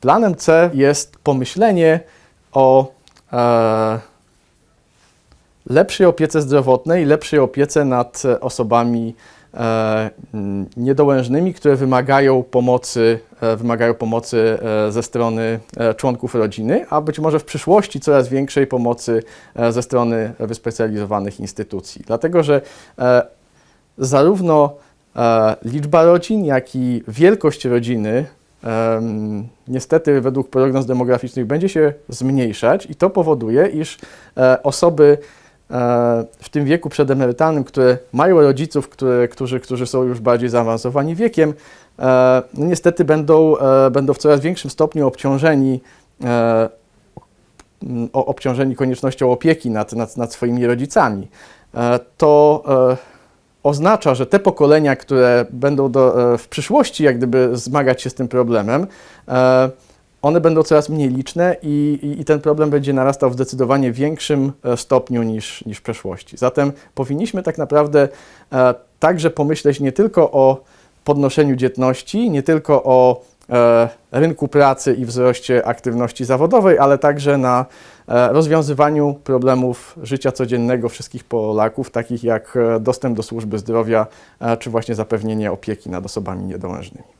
Planem C jest pomyślenie o e, lepszej opiece zdrowotnej, lepszej opiece nad osobami e, niedołężnymi, które wymagają pomocy, e, wymagają pomocy e, ze strony e, członków rodziny, a być może w przyszłości coraz większej pomocy e, ze strony wyspecjalizowanych instytucji. Dlatego, że e, zarówno e, liczba rodzin, jak i wielkość rodziny niestety według prognoz demograficznych będzie się zmniejszać i to powoduje, iż e, osoby e, w tym wieku przedemerytalnym, które mają rodziców, które, którzy, którzy są już bardziej zaawansowani wiekiem, e, no niestety będą, będą w coraz większym stopniu obciążeni obciążeni koniecznością opieki nad, nad, nad swoimi rodzicami. To oznacza, że te pokolenia, które będą do, e, w przyszłości jak gdyby zmagać się z tym problemem, e, one będą coraz mniej liczne i, i, i ten problem będzie narastał w zdecydowanie większym e, stopniu niż, niż w przeszłości. Zatem powinniśmy tak naprawdę także pomyśleć nie tylko o podnoszeniu dzietności, nie tylko o rynku pracy i wzroście aktywności zawodowej, ale także na e, rozwiązywaniu problemów życia codziennego wszystkich Polaków, takich jak e, dostęp do służby zdrowia, e, czy właśnie zapewnienie opieki nad osobami niedołężnymi.